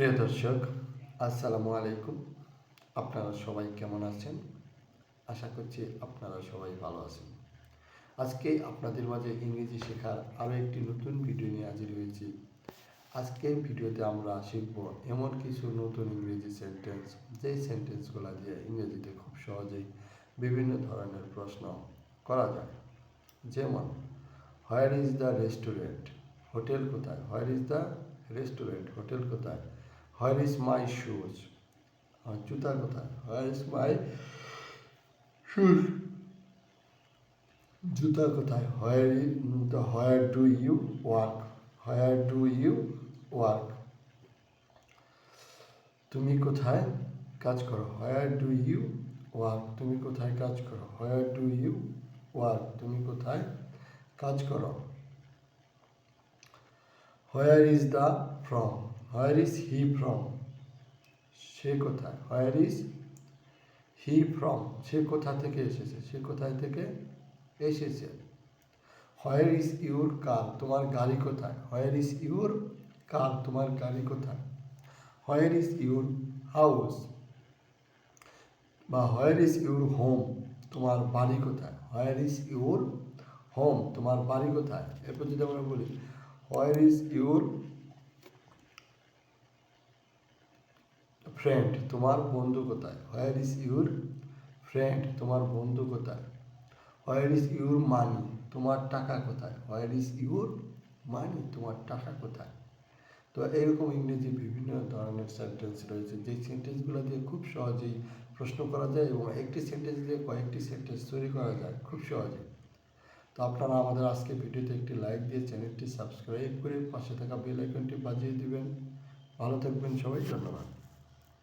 প্রিয় দর্শক, আসসালামু আলাইকুম। আপনারা সবাই কেমন আছেন? আশা করছি আপনারা সবাই ভালো আছেন। আজকে আপনাদের মাঝে ইংরেজি শেখার আরও একটি নতুন ভিডিও নিয়ে হাজির হয়েছি। আজকের ভিডিওতে আমরা শিখব এমন কিছু নতুন ইংরেজি সেন্টেন্স যেই সেন্টেন্সগুলো দিয়ে ইংরেজিতে খুব সহজেই বিভিন্ন ধরনের প্রশ্ন করা যায়। যেমন where is the restaurant hotel কোথায়? Where is the restaurant hotel কোথায়? হোয়ার ইজ মাই শুজ জুতা কোথায় হোয়ার ইজ মাই শুজ জুতা কোথায় where where do you work where do you work তুমি কোথায় কাজ করো হোয়ার ডু ইউ ওয়ার্ক তুমি কোথায় কাজ করো হোয়ার ডু ইউ ওয়ার্ক তুমি কোথায় কাজ করো where is the from where is he from সে কোথায়? হোয়ার ইজ হি ফ্রম সে কোথা থেকে এসেছে? সে কোথায় থেকে এসেছে? হোয়ার ইজ ইউর কার তোমার গাড়ি কোথায়? হোয়ার ইজ ইউর কার তোমার গাড়ি কোথায়? হোয়ার ইজ ইউর হাউস বা হোয়ার ইজ ইউর হোম তোমার বাড়ি কোথায়? হোয়ার ইজ ইউর হোম তোমার বাড়ি কোথায়? এরপর যদি আমরা বলি হোয়ার ইজ ইউর ফ্রেন্ড তোমার বন্ধু কোথায়? হোয়ার ইজ ইউর ফ্রেন্ড তোমার বন্ধু কোথায়? হোয়ার ইজ ইউর মানি তোমার টাকা কোথায়? হোয়ার ইজ ইউর মানি তোমার টাকা কোথায়? তো এরকম ইংরেজি বিভিন্ন ধরনের সেন্টেন্স রয়েছে। যেই সেন্টেন্সগুলো দিয়ে খুব সহজেই প্রশ্ন করা যায় এবং একটি সেন্টেন্স দিয়ে কয়েকটি সেন্টেন্স তৈরি করা যায় খুব সহজে তো আপনারা আমাদের আজকে ভিডিওতে একটি লাইক দিয়ে চ্যানেলটি সাবস্ক্রাইব করে পাশে থাকা বেল আইকনটি বাজিয়ে দিবেন। ভালো থাকবেন সবাই, ধন্যবাদ।